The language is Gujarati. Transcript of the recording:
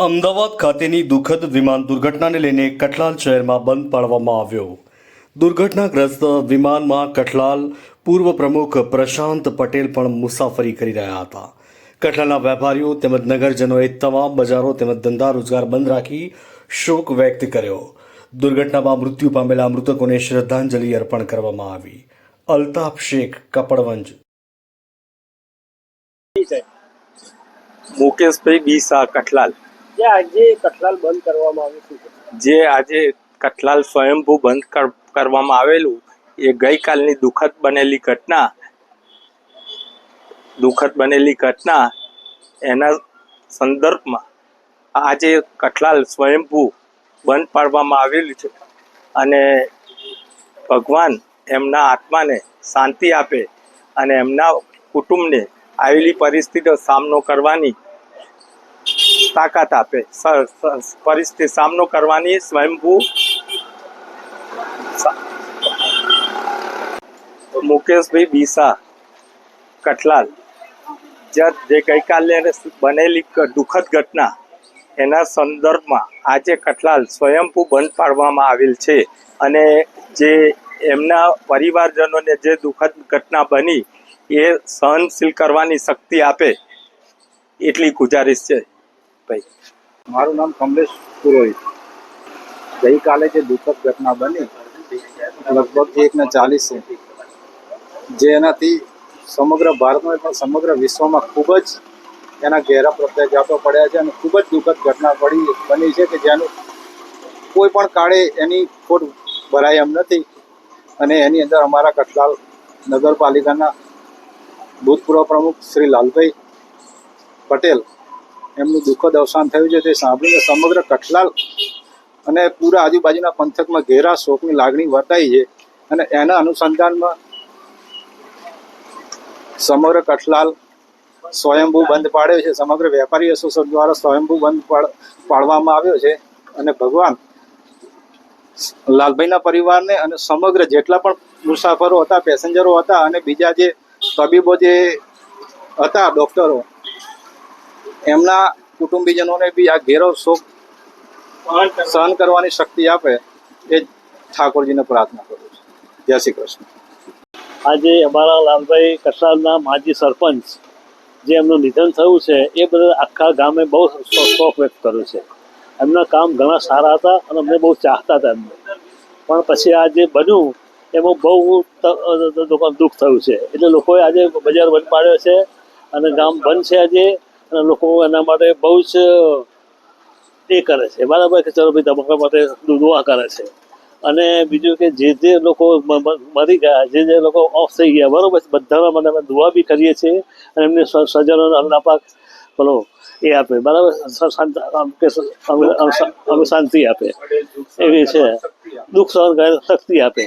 અમદાવાદ ખાતેની દુઃખદ વિમાન દુર્ઘટનાને લઈને કઠલાલ શહેરમાં બંધ પાડવામાં આવ્યો. દુર્ઘટનાગ્રસ્ત વિમાનમાં કઠલાલ પૂર્વ પ્રમુખ પ્રશાંત પટેલ પણ મુસાફરી કરી રહ્યા હતા. કઠલાલના વેપારીઓ તેમજ નગરજનોએ તમામ બજારો તેમજ ધંધા રોજગાર બંધ રાખી શોક વ્યક્ત કર્યો. દુર્ઘટનામાં મૃત્યુ પામેલા મૃતકોને શ્રદ્ધાંજલિ અર્પણ કરવામાં આવી. અલ્તાફ શેખ, કપડવંજ. મુકેશભાઈ શાહ કઠલાલ. જે આજે કઠલાલ બંધ કરવામાં આવ્યું છે? જે આજે કઠલાલ સ્વયંભૂ બંધ કર- કરવામાં આવેલું, એ ગઈકાલની દુઃખદ બનેલી ઘટના, દુઃખદ બનેલી ઘટના, એના સંદર્ભમાં આજે કઠલાલ સ્વયંભૂ બંધ પાડવામાં આવેલું છે અને ભગવાન એમના આત્માને શાંતિ આપે અને એમના કુટુંબને આવેલી પરિસ્થિતિનો સામનો કરવાની તાકાત આપે. પરિસ્થિતિ સામનો કરવાની સ્વયંભૂ મુકેશભાઈ બીસા, કઠલાલ. જ્યાં જે ગઈકાલે બનેલી દુઃખદ ઘટના, એના સંદર્ભમાં આજે કઠલાલ સ્વયંભૂ બંધ પાડવામાં આવેલ છે અને જે એમના પરિવારજનોને જે દુઃખદ ઘટના બની, એ સહનશીલ કરવાની શક્તિ આપે એટલી ગુજારિશ છે. ભાઈ. મારું નામ કમલેશ પુરોહિત. ગઈકાલે જે દુઃખદ ઘટના બની, લગભગ એક ને ચાલીસ જે એનાથી સમગ્ર ભારતમાં પણ સમગ્ર વિશ્વમાં ખૂબ જ એના ઘેરા પ્રત્યાઘાતો પડ્યા છે અને ખૂબ જ દુઃખદ ઘટના પડી, બની છે કે જેનું કોઈ પણ કાળે એની ખોટ ભરાય એમ નથી. અને એની અંદર અમારા કટલાલ નગરપાલિકાના ભૂતપૂર્વ પ્રમુખ શ્રી લાલભાઈ પટેલ એમનું દુઃખદ અવસાન થયું છે, તે સાંભળીને સમગ્ર કઠલાલ અને પૂરા આજુબાજુના પંથકમાં ઘેરા શોકની લાગણી વર્તાઈ છે અને એના અનુસંધાનમાં સમગ્ર કઠલાલ સ્વયંભૂ બંધ પાડ્યો છે. સમગ્ર વેપારી એસોસિએશન દ્વારા સ્વયંભૂ બંધ પાડ- પાડવામાં આવ્યો છે અને ભગવાન લાલભાઈના પરિવારને અને સમગ્ર જેટલા પણ મુસાફરો હતા, પેસેન્જરો હતા અને બીજા જે તબીબો જે હતા, ડોક્ટરો એમના કુટુંબીજનોને બી આ ઘેરો શોક સહન કરવાની શક્તિ આપે એ ઠાકોરજીને પ્રાર્થના કરું છું. જય શ્રી કૃષ્ણ. આજે અમારા લાલભાઈ કઠલાલના માજી સરપંચ જે એમનું નિધન થયું છે, એ બધા આખા ગામે બહુ શો- શોક વ્યક્ત કર્યો છે. એમના કામ ઘણા સારા હતા અને અમને બહુ ચાહતા હતા એમને. પણ પછી આ જે બન્યું, એમાં બહુ દુઃખ થયું છે. એટલે લોકોએ આજે બજાર બંધ પાડ્યો છે અને ગામ બંધ છે આજે. અને લોકો એના માટે બહુ જ એ કરે છે. બરાબર કે ચલો ભાઈ તમારા માટે દુઆ કરે છે. અને બીજું કે જે જે લોકો મરી ગયા, જે જે લોકો ઓફ થઈ ગયા, બરાબર બધાના માટે અમે દુઆ બી કરીએ છીએ અને એમને સ્વજનોને અલ્લાહ પાક બોલો, એ આપે. બરાબર? શાંતિ આપે. એવી છે. દુઃખ સહન કરે, શક્તિ આપે.